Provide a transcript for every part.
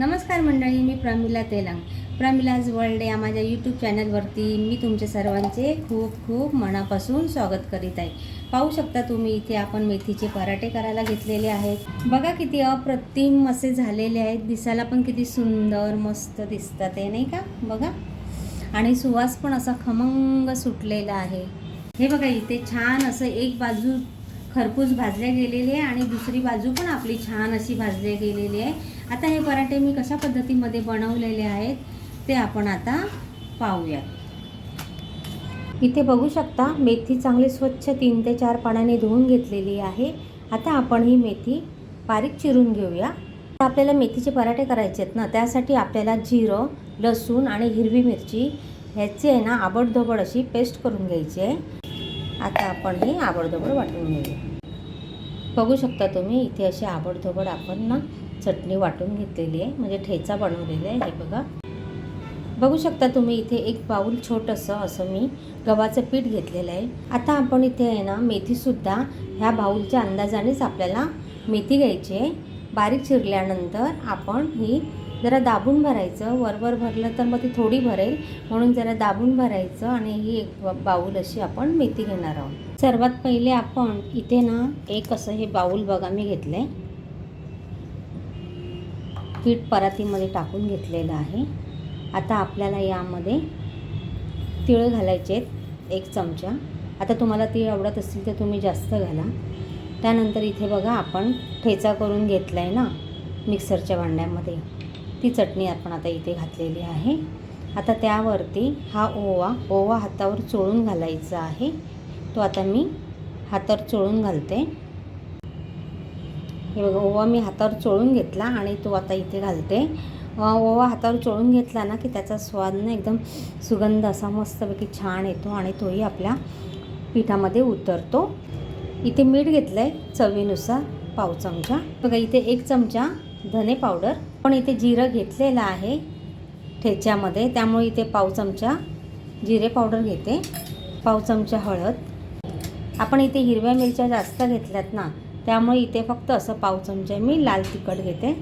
नमस्कार मंडळी मी प्रमिला तेलंग. प्रमिलाज वर्ल्ड या माझ्या यूट्यूब चॅनलवरती मी तुमचे सर्वांचे खूप खूप मनापासून स्वागत करीत आहे. पाहू शकता तुम्ही इथे आपण मेथीचे पराठे करायला घेतलेले आहेत. बघा किती अप्रतिम असे झालेले आहेत. दिसायला पण किती सुंदर मस्त दिसतात आहे नाही का? बघा. आणि सुवास पण असा खमंग सुटलेला आहे. हे बघा इथे छान असं एक बाजू खरपूस भाजले गेलेले आहे आणि दुसरी बाजू पण आपली छान अशी भाजली गेलेली आहे. आता हे पराठे मी कशा पद्धतीमध्ये बनवलेले आहेत ते आपण आता पाहूया इथे बघू शकता मेथी चांगली स्वच्छ तीन ते चार पाण्याने धुवून घेतलेली आहे. आता आपण ही मेथी बारीक चिरून घेऊया. आपल्याला मेथीचे पराठे करायचे आहेत ना त्यासाठी आपल्याला जिरं लसूण आणि हिरवी मिरची ह्याची आहे ना आबडधोबड अशी पेस्ट करून घ्यायची आहे. आता आपण हे आबडधोबड वाटून घेऊया. बघू शकता तुम्ही इथे अशी आबडधोबड आपण ना चटणी वाटून घेतलेली आहे. म्हणजे ठेचा बनवलेला आहे हे बघा. बघू शकता तुम्ही इथे एक बाऊल छोटंसं असं मी गव्हाचं पीठ घेतलेलं आहे. आता आपण इथे आहे ना मेथीसुद्धा ह्या बाऊलच्या अंदाजानेच आपल्याला मेथी घ्यायची आहे. बारीक चिरल्यानंतर आपण ही जरा दाबून भरायचं. वरवर भरलं तर मग ती थोडी भरेल. म्हणून जरा दाबून भरायचं आणि ही एक बाऊल अशी आपण मेथी घेणार आहोत. सर्वात पहिले आपण इथे ना एक असं हे बाऊल बघा मी घेतलं. आहे पीठ परातीमध्ये टाकून घेतलेलं आहे. आता आपल्याला यामध्ये तिळ घालायचे आहेत एक चमचा. आता तुम्हाला तीळ आवडत असतील तर तुम्ही जास्त घाला. त्यानंतर इथे बघा आपण ठेचा करून घेतला आहे ना मिक्सरच्या भांड्यामध्ये. ती चटणी आपण आता इथे घातलेली आहे. आता त्यावरती हा ओवा ओवा हातावर चोळून घालायचा आहे. तो आता मी हातावर चोळून घालते. हे बघा ओवा मी हातावर चोळून घेतला आणि तो आता इथे घालते. ओवा हातावर चोळून घेतला ना की त्याचा स्वाद ना एकदम सुगंध असा मस्तपैकी छान येतो आणि तोही आपल्या पिठामध्ये उतरतो. इथे मीठ घेतलं आहे चवीनुसार पाव चमचा. बघा इथे एक चमचा धने पावडर. पण इथे जिरं घेतलेलं आहे ठेच्यामध्ये. त्यामुळे इथे पाव चमचा जिरे पावडर घेते. पाव चमचा हळद. आपण इथे हिरव्या मिरच्या जास्त घेतल्यात ना त्यामुळे इथे फक्त असं पाव चमचा मी लाल तिखट घेते.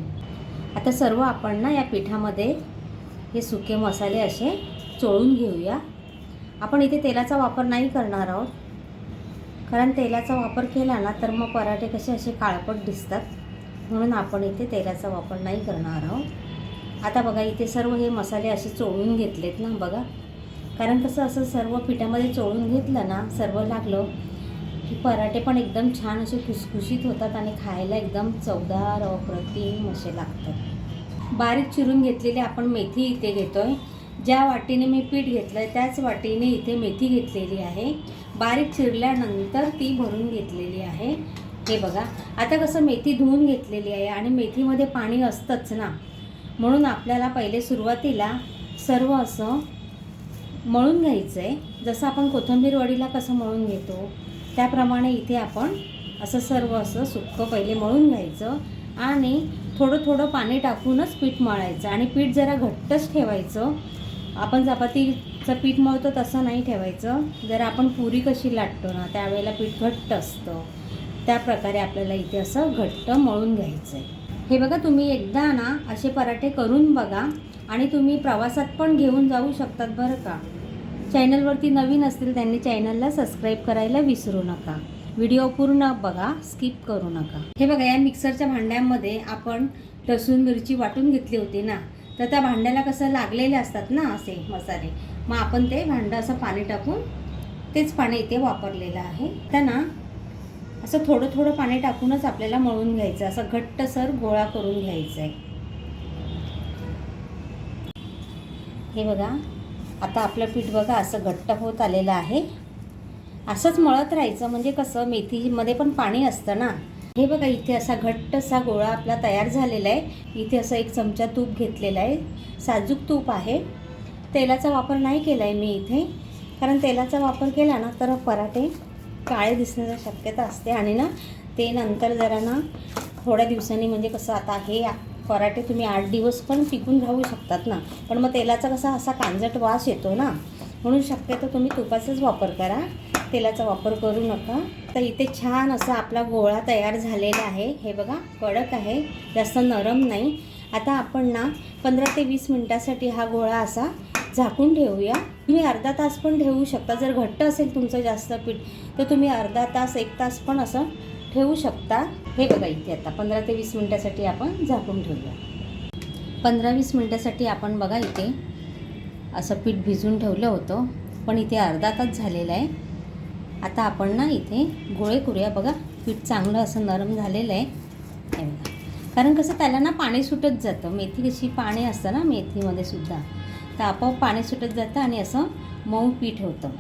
आता सर्व आपण ना या पिठामध्ये हे सुके मसाले असे चोळून घेऊया. आपण इथे तेलाचा वापर नाही करणार आहोत. कारण तेलाचा वापर केला ना तर मग पराठे कसे असे काळपट दिसतात. म्हणून आपण इथे तेलाचा वापर नाही करणार आहोत. आता बघा इथे सर्व हे मसाले असे चोळून घेतलेत ना बघा. कारण कसं असं सर्व पिठामध्ये चोळून घेतलं ना सर्व लागलं की पराठे पण एकदम छान असे खुसखुशीत होतात आणि खायला एकदम चवदार अप्रतिम असे लागतात. बारीक चिरून घेतलेली आपण मेथी इथे घेतो आहे ज्या वाटीने मी पीठ घेतलं आहे त्याच वाटीने इथे मेथी घेतलेली आहे. बारीक चिरल्यानंतर ती भरून घेतलेली आहे. हे बघा. आता कसं मेथी धुवून घेतलेली आहे आणि मेथीमध्ये पाणी असतंच ना. म्हणून आपल्याला पहिले सुरुवातीला सर्व असं मळून घ्यायचं आहे जसं आपण कोथिंबीर वडीला कसं मळून घेतो त्याप्रमाणे इथे आपण असं सर्व असं सुक्कं पहिले मळून घ्यायचं आणि थोडं थोडं पाणी टाकूनच पीठ मळायचं आणि पीठ जरा घट्टच ठेवायचं. आपण चपातीचं पीठ मळतो तसं नाही ठेवायचं. जर आपण पुरी कशी लाटतो ना त्यावेळेला पीठ घट्ट असतं. त्या प्रकारे आपल्याला इथे असं घट्ट मळून घ्यायचं आहे हे बघा तुम्ही एकदा ना असे पराठे करून बघा आणि तुम्ही प्रवासात पण घेऊन जाऊ शकतात बरं का. चॅनलवरती नवीन असतील त्यांनी चॅनलला सबस्क्राईब करायला विसरू नका. व्हिडिओ पूर्ण बघा स्किप करू नका. हे बघा या मिक्सरच्या भांड्यामध्ये आपण लसूण मिरची वाटून घेतली होती ना तर त्या भांड्याला कसं लागलेले असतात ना असे मसाले मग आपण ते भांडं असं पाणी टाकून तेच पाणी इथे वापरलेलं आहे. त्यांना असं थोडं थोडं पाणी टाकूनच आपल्याला मळून घ्यायचं असं घट्टसर गोळा करून घ्यायचं आहे हे बघा आता आपलं पीठ बघा असं घट्ट होत आलेलं आहे. असंच मळत राहायचं म्हणजे कसं मेथीमध्ये पण पाणी असतं ना. हे बघा इथे असा घट्टसा गोळा आपला तयार झालेला आहे. इथे असं एक चमचा तूप घेतलेला आहे. साजूक तूप आहे. तेलाचा वापर नाही केला आहे मी इथे. कारण तेलाचा वापर केला ना तर पराठे काळे दिसण्याची शक्यता असते आणि ना ते नंतर जरा ना थोड्या दिवसांनी म्हणजे कसं आता हे पराठे तुम्ही आठ दिवस पण टिकून राहू शकतात ना. पण मग तेलाचा कसा असा कांजट वास येतो ना. म्हणून शक्यतो तुम्ही तुपाचाच वापर करा. तेलाचा वापर करू नका. तर इथे छान असा आपला गोळा तयार झालेला आहे. हे बघा कडक आहे. जास्त नरम नाही. आता आपण ना पंधरा ते वीस मिनटासाठी हा गोळा असा झाकून ठेवूया. तुम्ही अर्धा तास पण ठेवू शकता. जर घट्ट असेल तुमचं जास्त पीठ तर तुम्ही अर्धा तास एक तास पण असं ठेवू शकता. हे बघा इथे आता पंधरा ते वीस मिनटासाठी आपण झाकून ठेवूया. पंधरा वीस मिनटासाठी आपण बघा इथे असं पीठ भिजून ठेवलं होतं. पण इथे अर्धा तास झालेला आहे. आता आपण ना इथे गोळे करूया. बघा पीठ चांगलं असं नरम झालेलं आहे. कारण कसं त्याला ना पाणी सुटत जातं. मेथी कशी पाणी असतं ना मेथीमध्ये सुद्धा. तर आपोआप पाणी सुटत जातं आणि असं मऊ पीठ होतं.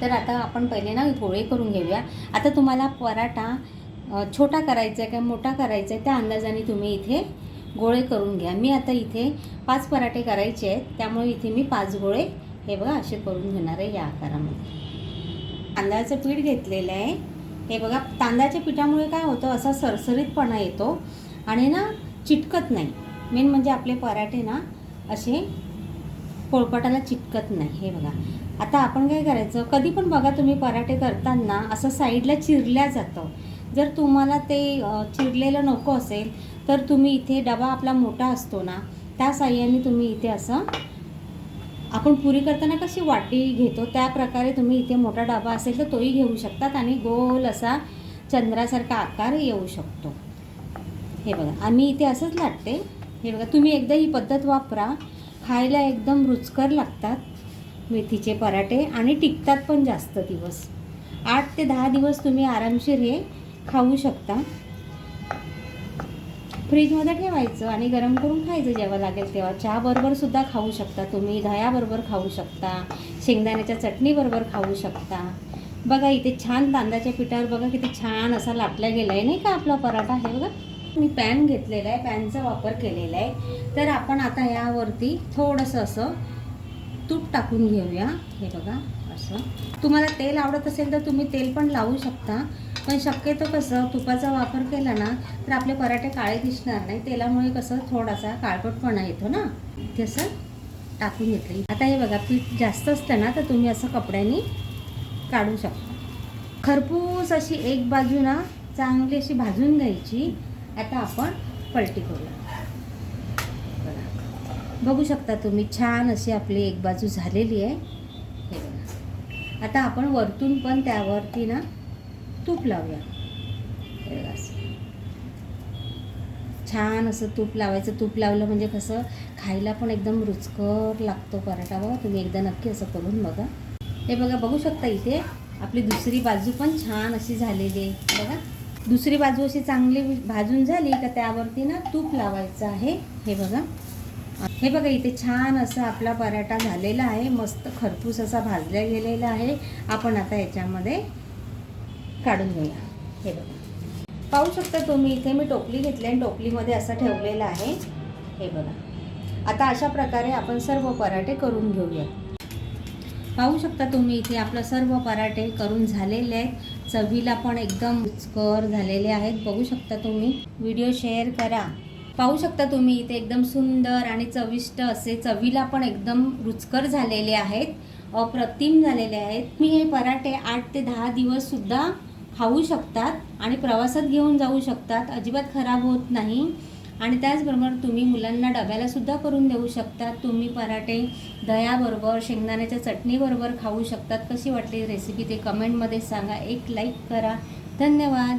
तर आता आपण पहिले ना गोळे करून घेऊया. आता तुम्हाला पराठा छोटा करायचा आहे किंवा मोठा करायचा आहे त्या अंदाजाने तुम्ही इथे गोळे करून घ्या. मी आता इथे पाच पराठे करायचे आहेत. त्यामुळे इथे मी पाच गोळे हे बघा असे करून घेणार आहे या आकारामध्ये. तांदळाचं पीठ घेतलेलं आहे. हे बघा तांदळाच्या पिठामुळे काय होतं? असा सरसरीतपणा येतो आणि ना चिटकत नाही. मेन म्हणजे आपले पराठे ना असे पोळपाटाला चिटकत नाही. हे बघा. आता आपण काय करायचं? कधी पण बघा तुम्ही पराठे करताना असं साईडला चिरल्या जातं. जर तुम्हाला ते चिरलेलं नको असेल तर तुम्ही इथे डबा आपला मोठा असतो ना त्या साह्याने तुम्ही इथे असं आपण पुरी करताना कशी वाटी घेतो त्या प्रकारे तुम्ही इथे मोठा डबा असेल तर तोही घेऊ शकतात आणि गोल असा चंद्रासारखा आकार येऊ शकतो. हे बघा. आम्ही इथे असंच लाटते. हे बघा. तुम्ही एकदा ही पद्धत वापरा. खायला एकदम रुचकर लागतात. मेथीचे पराठे आणि टिकतात पण जास्त दिवस. आठ ते दहा दिवस तुम्ही आरामशीर हे खाऊ शकता. फ्रीजमध्ये ठेवायचं आणि गरम करून खायचं जेव्हा लागेल तेव्हा. चहाबरोबर सुद्धा खाऊ शकता तुम्ही दह्याबरोबर खाऊ शकता शेंगदाण्याच्या चटणीबरोबर खाऊ शकता. बघा इथे छान तांदळाच्या पिठावर बघा किती छान असा लाटला गेला आहे नाही का आपला पराठा? आहे बघा. मी पॅन घेतलेला आहे पॅनचा वापर केलेला आहे. तर आपण आता यावरती थोडंसं असं तूप टाकून घेऊया. हे बघा असं. तुम्हाला तेल आवडत असेल तर तुम्ही तेल पण लावू शकता. पण शक्यतो कसं तुपाचा वापर केला ना तर आपले पराठे काळे दिसणार नाही. तेलामुळे कसं थोडासा काळपटपणा येतो ना. ते असं टाकून घेतलं. आता हे बघा पीठ जास्त असतं ना तर तुम्ही असं कपड्याने काढू शकता. खरपूस अशी एक बाजू ना चांगली अशी भाजून घ्यायची. आता आपण पलटी करूया. बघू. शकता तुम्ही छान अशी आपली एक बाजू झालेली आहे. हे बघा. आता आपण वरतून पण त्यावरती ना तूप लावूया. हे बघा छान असं तूप लावायचं. तूप लावलं म्हणजे कसं खायला पण एकदम रुचकर लागतो पराठा बघा. तुम्ही एकदा नक्की असं करून बघा. हे बघा बघू शकता इथे आपली दुसरी बाजू पण छान अशी झालेली आहे. बघा. दुसरी बाजू अशी चांगली भाजून झाली का त्यावरती ना तूप लावायचं आहे. हे बघा. हे बघा इथे छान असा आपला पराठा झालेला आहे. मस्त खरपूस असा भाजला गेलेला आहे. आपण आता याच्यामध्ये काढून घेऊया. हे बघा. पाहू शकता तुम्ही इथे मी टोपली घेतली आणि टोपलीमध्ये असं ठेवलेलं आहे. हे बघा. आता अशा प्रकारे आपण सर्व पराठे करून घेऊया पाहू शकता तुम्ही इथे आपलं सर्व पराठे करून झालेले आहेत. चवीला पण एकदम रुचकर झालेले आहेत. बघू शकता तुम्ही. व्हिडिओ शेअर करा. पाहू शकता तुम्ही इथे एकदम सुंदर आणि चविष्ट असे चवीला पण एकदम रुचकर झालेले आहेत. अप्रतिम झालेले आहेत. मी हे पराठे आठ ते दहा दिवस सुद्धा खाऊ शकतात आणि प्रवासात घेऊन जाऊ शकतात. अजिबात खराब होत नाही. आणि त्याचबरोबर तुम्ही मुलांना डब्याला सुद्धा करून देऊ शकता. तुम्ही पराठे दह्याबरोबर शेंगदाण्याच्या चटणीबरोबर खाऊ शकतात. कशी वाटली रेसिपी ते कमेंटमध्ये सांगा. एक लाईक करा. धन्यवाद.